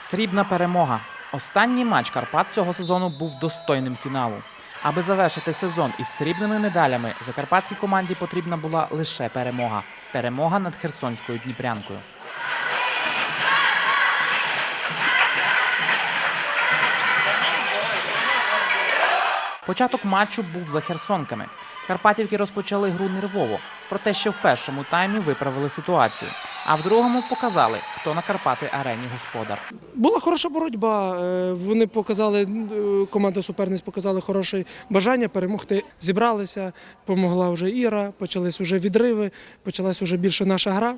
Срібна перемога. Останній матч Карпат цього сезону був достойним фіналу. Аби завершити сезон із срібними медалями, закарпатській команді потрібна була лише перемога. Перемога над Херсонською Дніпрянкою. Початок матчу був за херсонками. Карпатівки розпочали гру нервово, проте ще в першому таймі виправили ситуацію. А в другому показали, хто на Карпати арені господар. Була хороша боротьба. е, Вони показали, е, команда суперниць показали хороше бажання перемогти. Зібралися, помогла вже Іра, почались вже відриви, почалась вже більше наша гра.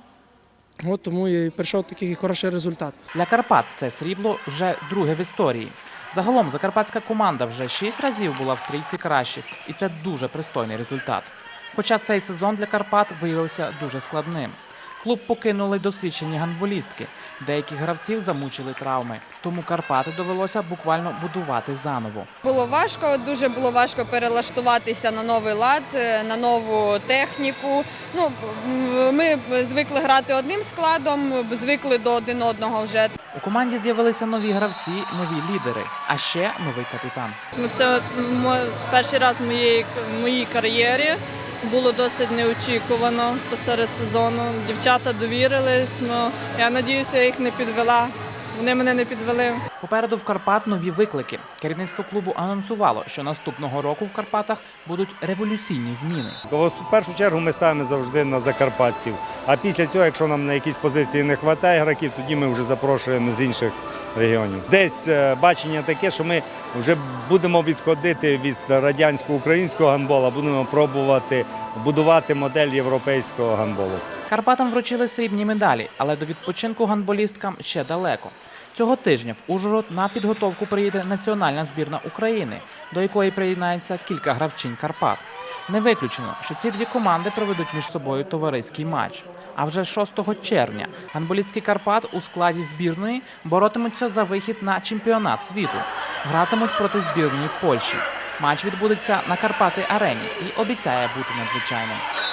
От тому і прийшов такий хороший результат. Для Карпат це срібло вже друге в історії. Загалом закарпатська команда вже шість разів була в трійці кращих, і це дуже пристойний результат. Хоча цей сезон для Карпат виявився дуже складним. Клуб покинули досвідчені гандболістки. Деяких гравців замучили травми, тому Карпати довелося буквально будувати заново. Було важко, дуже було важко перелаштуватися на новий лад, е, на нову техніку. Ну ми звикли грати одним складом, звикли до один одного вже. У команді з'явилися нові гравці, нові лідери, а ще новий капітан. Ну, Це перший раз в моїй, в моїй кар'єрі. Було досить неочікувано посеред сезону. Дівчата довірились. але я надіюся, я їх не підвела. Вони мене не підвели. Попереду в Карпат нові виклики. Керівництво клубу анонсувало, що наступного року в Карпатах будуть революційні зміни. В першу чергу ми ставимо завжди на закарпатців. А після цього, якщо нам на якісь позиції не вистачає гравців, тоді ми вже запрошуємо з інших регіонів. Десь е, бачення таке, що ми вже будемо відходити від радянсько-українського гандбола, будемо пробувати будувати модель європейського гандболу. Карпатам вручили срібні медалі, але до відпочинку гандболісткам ще далеко. Цього тижня в Ужгород на підготовку приїде національна збірна України, до якої приєднається кілька гравчинь Карпат. Не виключено, що ці дві команди проведуть між собою товариський матч. А вже 6 червня гандболістки Карпат у складі збірної боротимуться за вихід на чемпіонат світу. Гратимуть проти збірної Польщі. Матч відбудеться на Карпати Арені і обіцяє бути надзвичайним.